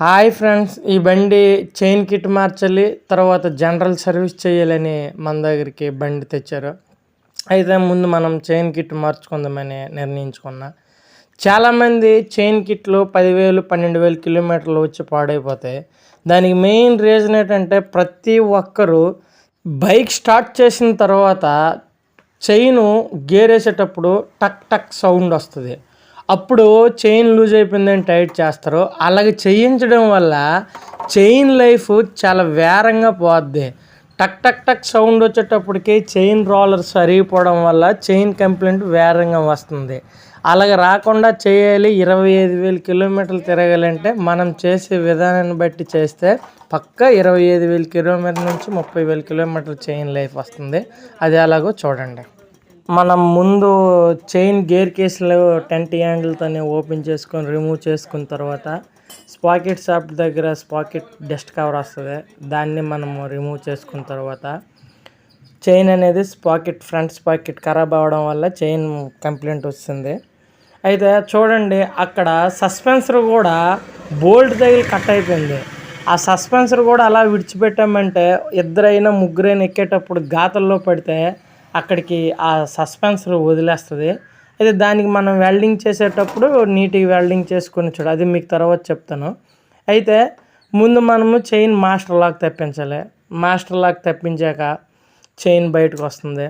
Hi friends ఈ బండి chain kit మార్చాలి తర్వాత జనరల్ సర్వీస్ చేయాలని మన దగ్గరికి బండి తెచ్చారు. అయితే ముందు మనం చైన్ కిట్ మార్చుకుందామని నిర్ణయించుకున్నా. చాలామంది చైన్ కిట్లు పదివేలు పన్నెండు వేలు కిలోమీటర్లు వచ్చి పాడైపోతాయి దానికి మెయిన్ రీజన్ ఏంటంటే ప్రతి ఒక్కరూ బైక్ స్టార్ట్ చేసిన తర్వాత చైను గేర్ వేసేటప్పుడు టక్ టక్ సౌండ్ వస్తుంది. అప్పుడు చైన్ లూజ్ అయిపోయిందని టైట్ చేస్తారు అలాగే చేయించడం వల్ల చైన్ లైఫ్ చాలా వేరంగా పోద్ది. టక్ టక్ టక్ సౌండ్ వచ్చేటప్పటికి చైన్ రోలర్ సరిగిపోవడం వల్ల చైన్ కంప్లైంట్ వేరంగా వస్తుంది. అలాగే రాకుండా చేయాలి ఇరవై ఐదు వేల కిలోమీటర్లు తిరగాలంటే మనం చేసే విధానాన్ని బట్టి చేస్తే పక్క ఇరవై ఐదు వేల కిలోమీటర్ నుంచి ముప్పై వేల కిలోమీటర్ల చైన్ లైఫ్ వస్తుంది. అది అలాగో చూడండి. మనం ముందు చైన్ గేర్ కేసులు టెంట్ హ్యాండిల్తోనే ఓపెన్ చేసుకొని రిమూవ్ చేసుకున్న తర్వాత స్పాకెట్ షాప్ దగ్గర స్పాకెట్ డస్ట్ కవర్ వస్తుంది. దాన్ని మనము రిమూవ్ చేసుకున్న తర్వాత చైన్ అనేది స్పాకెట్ ఫ్రంట్ స్పాకెట్ ఖరాబ్ అవ్వడం వల్ల చైన్ కంప్లైంట్ వస్తుంది. అయితే చూడండి అక్కడ సస్పెన్సర్ కూడా బోల్ట్ తగిలి కట్ అయిపోయింది. ఆ సస్పెన్సర్ కూడా అలా విడిచిపెట్టామంటే ఇద్దరైనా ముగ్గురైనా ఎక్కేటప్పుడు గాతల్లో పడితే అక్కడికి ఆ సస్పెన్సర్ వదిలేస్తుంది. అయితే దానికి మనం వెల్డింగ్ చేసేటప్పుడు నీట్గా వెల్డింగ్ చేసుకొని చూడ అది మీకు తర్వాత చెప్తాను. అయితే ముందు మనము చైన్ మాస్టర్ లాక్ తెప్పించాలి. మాస్టర్ లాక్ తెప్పించాక చైన్ బయటకు వస్తుంది.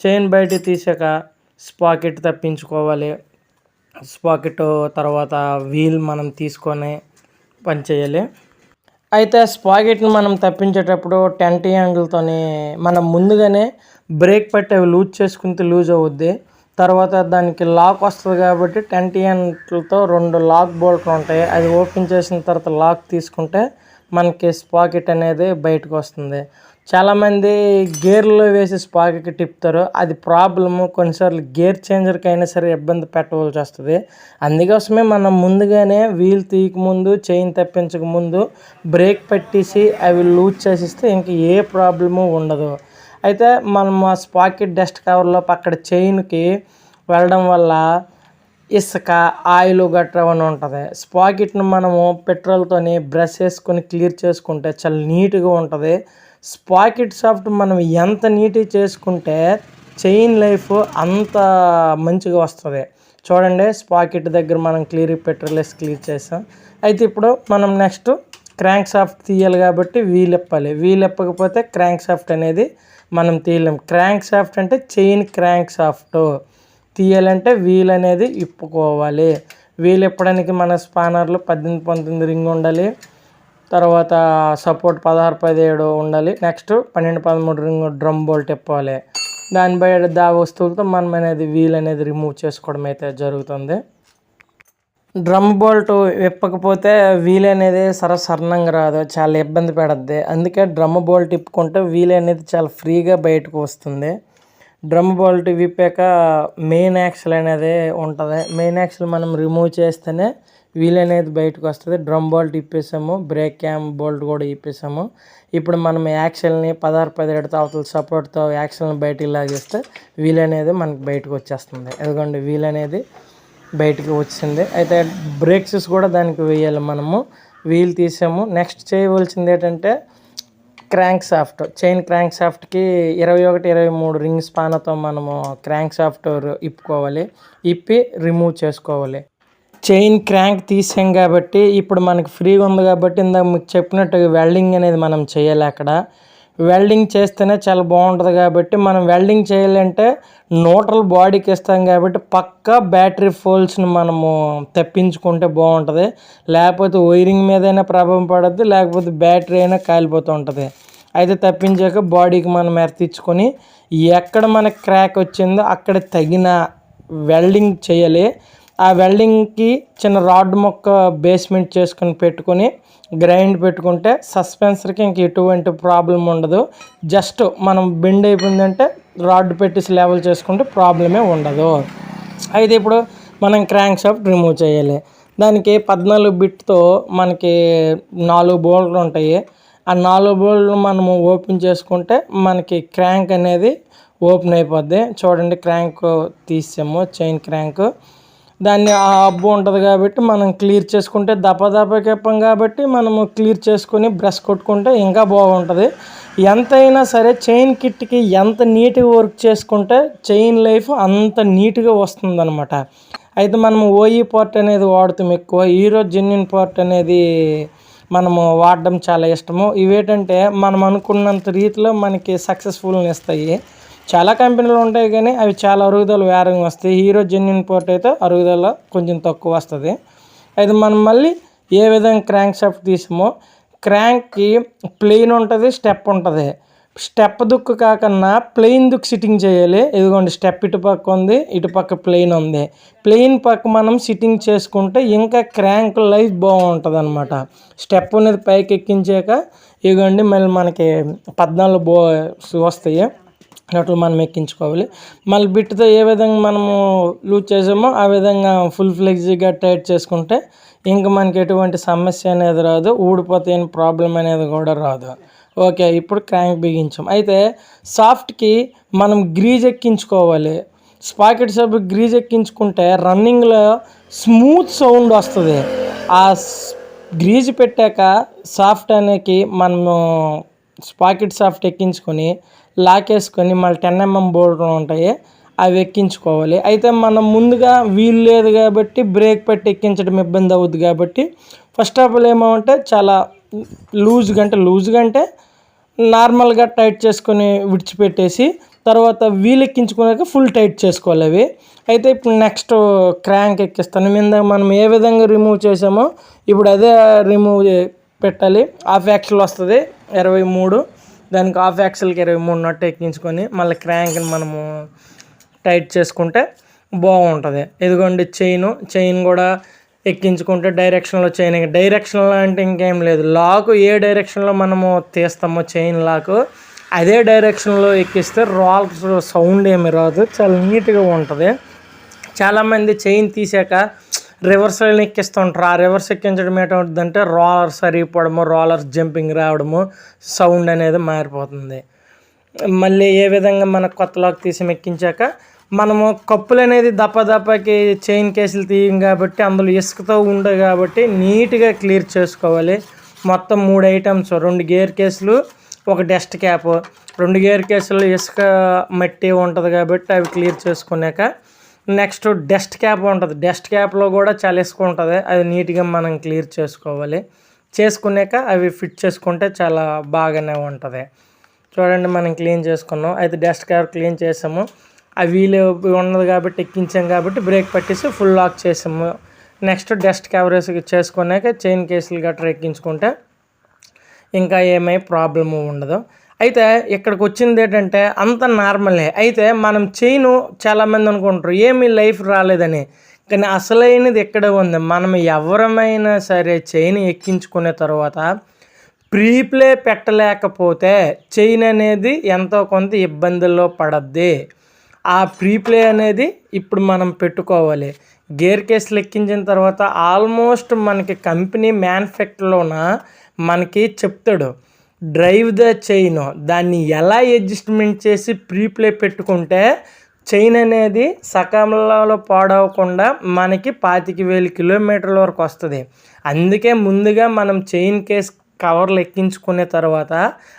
చైన్ బయట తీసాక స్పాకెట్ తప్పించుకోవాలి. స్పాకెట్ తర్వాత వీల్ మనం తీసుకొని పనిచేయాలి అయితే స్పాకెట్ని మనం తప్పించేటప్పుడు టెంట్ హ్యాండిల్తోని మనం ముందుగానే బ్రేక్ పట్టి అవి లూజ్ చేసుకుంటే లూజ్ అవుద్ది. తర్వాత దానికి లాక్ వస్తుంది కాబట్టి టెన్ హ్యాండిల్తో రెండు లాక్ బోల్ట్లు ఉంటాయి. అది ఓపెన్ చేసిన తర్వాత లాక్ తీసుకుంటే మనకి స్పాకెట్ అనేది బయటకు వస్తుంది. చాలామంది గేర్లో వేసి స్పాకెట్ తిప్పుతారు. అది ప్రాబ్లము. కొన్నిసార్లు గేర్ చేంజర్కి అయినా సరే ఇబ్బంది పెట్టవలసి వస్తుంది. అందుకోసమే మనం ముందుగానే వీల్ తీయక ముందు చైన్ తప్పించక ముందు బ్రేక్ పెట్టేసి అవి లూజ్ చేసిస్తే ఇంక ఏ ప్రాబ్లము ఉండదు. అయితే మనం ఆ స్పాకెట్ డస్ట్ కవర్లో అక్కడ చైన్కి వెళ్ళడం వల్ల ఇసుక ఆయిల్ గట్రా అని ఉంటుంది. స్పాకెట్ని మనము పెట్రోల్తోని బ్రష్ వేసుకొని క్లియర్ చేసుకుంటే చాలా నీట్గా ఉంటుంది. స్పాకెట్ సాఫ్ట్ మనం ఎంత నీట్గా చేసుకుంటే చైన్ లైఫ్ అంత మంచిగా వస్తుంది. చూడండి స్పాకెట్ దగ్గర మనం క్లియర్ పెట్రోల్ వేసి క్లియర్ చేసాం. అయితే ఇప్పుడు మనం నెక్స్ట్ క్రాంక్ సాఫ్ట్ తీయాలి కాబట్టి వీలెప్పాలి. ఇప్పాలి ఇప్పకపోతే క్రాంక్ సాఫ్ట్ అనేది మనం తీయలేం. క్రాంక్ సాఫ్ట్ అంటే చైన్ క్రాంక్ సాఫ్ట్ తీయాలంటే వీల్ అనేది ఇప్పుకోవాలి. వీల్ ఇప్పడానికి మన స్పానర్లు పద్దెనిమిది పంతొమ్మిది రింగ్ ఉండాలి. తర్వాత సపోర్ట్ పదహారు పదిహేడు ఉండాలి. నెక్స్ట్ పన్నెండు పదమూడు రింగ్ డ్రమ్ బోల్ట్ ఇప్పాలి. దాని బయట దా వస్తువులతో మనం అనేది వీల్ అనేది రిమూవ్ చేసుకోవడం అయితే జరుగుతుంది. డ్రమ్ బోల్ట్ విప్పకపోతే వీల్ అనేది సరసరణంగా రాదు చాలా ఇబ్బంది పెడద్ది. అందుకే డ్రమ్ బోల్ట్ ఇప్పుకుంటే వీల్ అనేది చాలా ఫ్రీగా బయటకు వస్తుంది. డ్రమ్ బోల్ట్ విప్పాక మెయిన్ యాక్సిల్ అనేది ఉంటుంది. మెయిన్ యాక్సిల్ మనం రిమూవ్ చేస్తేనే వీల్ అనేది బయటకు వస్తుంది. డ్రమ్ బోల్ట్ ఇప్పేసాము బ్రేక్ క్యామ్ బోల్ట్ కూడా ఇప్పేసాము ఇప్పుడు మనం యాక్సిల్ని పదహారు పదిహేడు అవతల సపోర్ట్తో యాక్సిల్ని బయటికి లాగేస్తే వీల్ అనేది మనకి బయటకు వచ్చేస్తుంది. ఎందుకంటే వీల్ అనేది బయటికి వచ్చింది. అయితే బ్రేక్స్ కూడా దానికి వేయాలి మనము. వీల్ తీసాము. నెక్స్ట్ చేయవలసింది ఏంటంటే క్రాంక్ సాఫ్ట్ చైన్ క్రాంక్ సాఫ్ట్కి ఇరవై ఒకటి ఇరవై మూడు రింగ్ స్పానతో మనము క్రాంక్ సాఫ్ట్ ఇప్పుకోవాలి. ఇప్పి రిమూవ్ చేసుకోవాలి. చైన్ క్రాంక్ తీసాం కాబట్టి ఇప్పుడు మనకి ఫ్రీగా ఉంది కాబట్టి ఇందాక మీకు చెప్పినట్టు వెల్డింగ్ అనేది మనం చేయాలి అక్కడ వెల్డింగ్ చేస్తేనే చాలా బాగుంటుంది కాబట్టి మనం వెల్డింగ్ చేయాలంటే న్యూట్రల్ బాడీకి ఇస్తాం కాబట్టి పక్కా బ్యాటరీ ఫోల్స్ని మనము తెప్పించుకుంటే బాగుంటుంది. లేకపోతే వైరింగ్ మీదైనా ప్రభావం పడద్దు లేకపోతే బ్యాటరీ అయినా కాలిపోతూ ఉంటుంది. అయితే తప్పించాక బాడీకి మనం ఎర్తించుకొని ఎక్కడ మనకి క్రాక్ వచ్చిందో అక్కడ తగిన వెల్డింగ్ చేయాలి. ఆ వెల్డింగ్కి చిన్న రాడ్ మొక్క బేస్మెంట్ చేసుకొని పెట్టుకొని గ్రైండ్ పెట్టుకుంటే సస్పెన్సర్కి ఇంక ఎటువంటి ప్రాబ్లం ఉండదు. జస్ట్ మనం బెండ్ అయిపోయిందంటే రాడ్ పెట్టేసి లెవెల్ చేసుకుంటే ప్రాబ్లమే ఉండదు. అయితే ఇప్పుడు మనం క్రాంక్ షాఫ్ట్ రిమూవ్ చేయాలి. దానికి పద్నాలుగు బిట్తో మనకి నాలుగు బోల్డ్లు ఉంటాయి. ఆ నాలుగు బోల్డ్లు మనము ఓపెన్ చేసుకుంటే మనకి క్రాంక్ అనేది ఓపెన్ అయిపోద్ది. చూడండి క్రాంక్ తీసాము చైన్ క్రాంక్. దాన్ని ఆ అబ్బు ఉంటుంది కాబట్టి మనం క్లియర్ చేసుకుంటే దప కెప్పం కాబట్టి మనము క్లియర్ చేసుకొని బ్రష్ కొట్టుకుంటే ఇంకా బాగుంటుంది. ఎంతైనా సరే చైన్ కిట్కి ఎంత నీట్గా వర్క్ చేసుకుంటే చైన్ లైఫ్ అంత నీట్గా వస్తుందన్నమాట. అయితే మనము ఓఈ పార్ట్ అనేది వాడుతాం ఎక్కువ. హీరో జెన్యున్ పార్ట్ అనేది మనము వాడడం చాలా ఇష్టము. ఇవేంటంటే మనం అనుకున్నంత రీతిలో మనకి సక్సెస్ఫుల్ని ఇస్తాయి. చాలా కంపెనీలు ఉంటాయి కానీ అవి చాలా అరుగుదల వేరంగా వస్తాయి. హీరో జెన్యున్ పోర్ట్ అయితే అరుగుదల కొంచెం తక్కువ వస్తుంది. అయితే మనం మళ్ళీ ఏ విధంగా క్రాంక్ షాఫ్ట్ తీసామో క్రాంక్కి ప్లెయిన్ ఉంటుంది స్టెప్ ఉంటుంది. స్టెప్ దుక్కు కాకుండా ప్లెయిన్ దుక్కు సిట్టింగ్ చేయాలి. ఇదిగోండి స్టెప్ ఇటు పక్క ఉంది ఇటు పక్క ప్లెయిన్ ఉంది. ప్లెయిన్ పక్క మనం సిట్టింగ్ చేసుకుంటే ఇంకా క్రాంక్ లైఫ్ బాగుంటుంది అనమాట స్టెప్ అనేది పైకి ఎక్కించాక ఇదిగోండి మళ్ళీ మనకి పద్నాలుగు బో వస్తాయి. అట్లా మనం ఎక్కించుకోవాలి. మళ్ళీ బిట్తో ఏ విధంగా మనము లూజ్ చేసామో ఆ విధంగా ఫుల్ ఫ్లెక్సీగా టైట్ చేసుకుంటే ఇంకా మనకి ఎటువంటి సమస్య అనేది రాదు ఊడిపోతే ప్రాబ్లం అనేది కూడా రాదు. ఓకే ఇప్పుడు క్రాంక్ బిగించాం. అయితే సాఫ్ట్కి మనం గ్రీజ్ ఎక్కించుకోవాలి. స్పాకెట్ సబ్బు గ్రీజ్ ఎక్కించుకుంటే రన్నింగ్లో స్మూత్ సౌండ్ వస్తుంది. ఆ గ్రీజ్ పెట్టాక సాఫ్ట్ అనేది మనము స్పాకెట్ సాఫ్ట్ ఎక్కించుకొని లాకేసుకొని మళ్ళీ టెన్ ఎంఎం బోర్డులు ఉంటాయి అవి ఎక్కించుకోవాలి. అయితే మనం ముందుగా వీలు లేదు కాబట్టి బ్రేక్ పెట్టి ఎక్కించడం ఇబ్బంది అవుద్ది కాబట్టి ఫస్ట్ ఆఫ్ ఆల్ ఏమంటే చాలా లూజ్గా అంటే లూజ్గా అంటే నార్మల్గా టైట్ చేసుకొని విడిచిపెట్టేసి తర్వాత వీల్ ఎక్కించుకున్నాక ఫుల్ టైట్ చేసుకోవాలి అవి. అయితే ఇప్పుడు నెక్స్ట్ క్రాంక్ ఎక్కిస్తాను. మీద మనం ఏ విధంగా రిమూవ్ చేసామో ఇప్పుడు అదే రిమూవ్ పెట్టాలి. హాఫ్ యాక్చువల్ వస్తుంది. ఇరవై మూడు. దానికి హాఫ్ యాక్సెల్కి ఇరవై మూడు నట్టు ఎక్కించుకొని మళ్ళీ క్రాంక్ని మనము టైట్ చేసుకుంటే బాగుంటుంది. ఇదిగోండి చైన్ చైన్ కూడా ఎక్కించుకుంటే డైరెక్షన్లో చైన్ డైరెక్షన్లో అంటే ఇంకేం లేదు. లాక్ ఏ డైరెక్షన్లో మనము తీస్తామో చైన్ లాక్ అదే డైరెక్షన్లో ఎక్కిస్తే రాల్స్ సౌండ్ ఏమి రాదు చాలా నీట్గా ఉంటుంది. చాలామంది చైన్ తీసాక రివర్స్లో ఎక్కిస్తూ ఉంటారు ఆ రివర్స్ ఎక్కించడం ఏంటంటే రోలర్స్ అరిగిపోవడము రోలర్స్ జంపింగ్ రావడము సౌండ్ అనేది మారిపోతుంది. మళ్ళీ ఏ విధంగా మన కొత్త లాక్ తీసి ఎక్కించాక మనము కప్పులు అనేది దప్ప దప్పకి చైన్ కేసులు తీయం కాబట్టి అందులో ఇసుకతో ఉండవు కాబట్టి నీట్గా క్లియర్ చేసుకోవాలి. మొత్తం మూడు ఐటమ్స్ రెండు గేర్ కేసులు ఒక డస్ట్ క్యాప్. రెండు గేర్ కేసులు ఇసుక మట్టి ఉంటుంది కాబట్టి అవి క్లియర్ చేసుకున్నాక నెక్స్ట్ డస్ట్ క్యాప్ ఉంటుంది. డస్ట్ క్యాప్లో కూడా చాలా ఇసుక ఉంటుంది అది నీట్గా మనం క్లియర్ చేసుకోవాలి. చేసుకున్నాక అవి ఫిట్ చేసుకుంటే చాలా బాగానే ఉంటుంది. చూడండి మనం క్లీన్ చేసుకున్నాం. అయితే డస్ట్ క్యాప్ క్లీన్ చేసాము. ఆ వీలు ఉన్నది కాబట్టి ఎక్కించాం కాబట్టి బ్రేక్ పట్టేసి ఫుల్ లాక్ చేసాము. నెక్స్ట్ డస్ట్ కవరేజ్ చేసుకున్నాక చైన్ కేసులు గట్రా ఎక్కించుకుంటే ఇంకా ఏమై ప్రాబ్లము ఉండదు. అయితే ఇక్కడికి వచ్చింది ఏంటంటే అంత నార్మలే. అయితే మనం చైన్ చాలామంది అనుకుంటారు ఏమీ లైఫ్ రాలేదని. కానీ అసలైనది ఎక్కడ ఉంది. మనం ఎవరమైనా సరే చైన్ ఎక్కించుకునే తర్వాత ప్రీప్లే పెట్టలేకపోతే చైన్ అనేది ఎంతో కొంత ఇబ్బందుల్లో పడద్ది. ఆ ప్రీప్లే అనేది ఇప్పుడు మనం పెట్టుకోవాలి. గేర్ కేసు లెక్కించిన తర్వాత ఆల్మోస్ట్ మనకి కంపెనీ మ్యానుఫ్యాక్చర్లోన మనకి చెప్తాడు. Drive the chain. దాన్ని ఎలా అడ్జస్ట్మెంట్ చేసి ప్రీప్లే పెట్టుకుంటే చైన్ అనేది సకాలంలో పాడవకుండా మనకి పాతిక వేల కిలోమీటర్ల వరకు వస్తుంది. అందుకే ముందుగా మనం చైన్ కేస్ కవర్లు ఎక్కించుకునే తర్వాత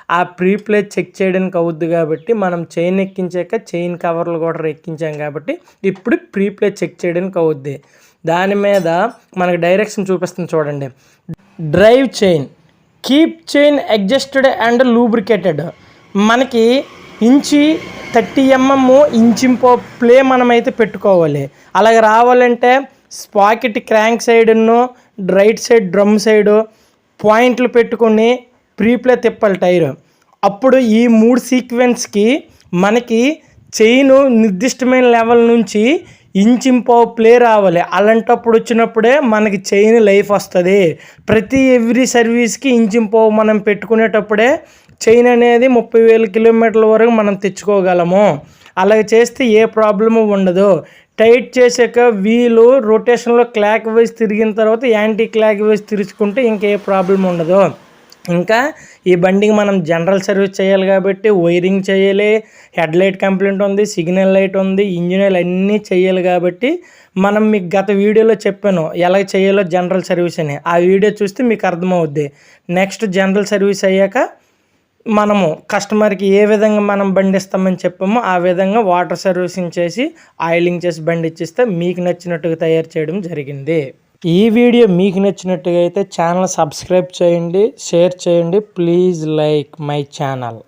ఆ ప్రీప్లే చెక్ చేయడానికి అవుద్ది కాబట్టి మనం చైన్ ఎక్కించాక చైన్ కవర్లు కూడా ఎక్కించాం కాబట్టి ఇప్పుడు ప్రీప్లే చెక్ చేయడానికి అవుద్ది. దాని మీద మనకు డైరెక్షన్ చూపిస్తుంది చూడండి. Drive chain. Keep chain adjusted and lubricated. మనకి ఇంచి థర్టీ ఎంఎం ఇంచింపో ప్లే మనమైతే పెట్టుకోవాలి. అలాగే రావాలంటే స్పాకెట్ క్రాంక్ సైడ్ను రైట్ సైడ్ డ్రమ్ సైడు పాయింట్లు పెట్టుకొని ప్రీప్లే తిప్పాలి టైర్. అప్పుడు ఈ మూడు సీక్వెన్స్కి మనకి చైన్ నిర్దిష్టమైన లెవెల్ నుంచి ఇంచింపో ప్లే రావాలి. అలాంటప్పుడు వచ్చినప్పుడే మనకి చైన్ లైఫ్ వస్తుంది. ప్రతి ఎవ్రీ సర్వీస్కి ఇంచింపో మనం పెట్టుకునేటప్పుడే చైన్ అనేది ముప్పై వేల కిలోమీటర్ల వరకు మనం తెచ్చుకోగలము. అలా చేస్తే ఏ ప్రాబ్లము ఉండదు. టైట్ చేసాక వీలు రొటేషన్లో క్లాక్ వైజ్ తిరిగిన తర్వాత యాంటీ క్లాక్ వైజ్ తిరుచుకుంటే ఇంకే ప్రాబ్లం ఉండదు. ఇంకా ఈ బండికి మనం జనరల్ సర్వీస్ చేయాలి కాబట్టి వైరింగ్ చేయాలి హెడ్ లైట్ కంప్లైంట్ ఉంది సిగ్నల్ లైట్ ఉంది ఇంజిన్ ఆయిల్ అన్నీ చేయాలి కాబట్టి మనం మీకు గత వీడియోలో చెప్పాను ఎలా చేయాలో జనరల్ సర్వీస్ అని. ఆ వీడియో చూస్తే మీకు అర్థమవుద్ది. నెక్స్ట్ జనరల్ సర్వీస్ అయ్యాక మనము కస్టమర్కి ఏ విధంగా మనం బండి ఇస్తామని చెప్పామో ఆ విధంగా వాటర్ సర్వీసింగ్ చేసి ఆయిలింగ్ చేసి బండి ఇచ్చిస్తే మీకు నచ్చినట్టుగా తయారు చేయడం జరిగింది. ఈ వీడియో మీకు నచ్చినట్టుగా అయితే ఛానల్ సబ్స్క్రైబ్ చేయండి షేర్ చేయండి. Please like my channel.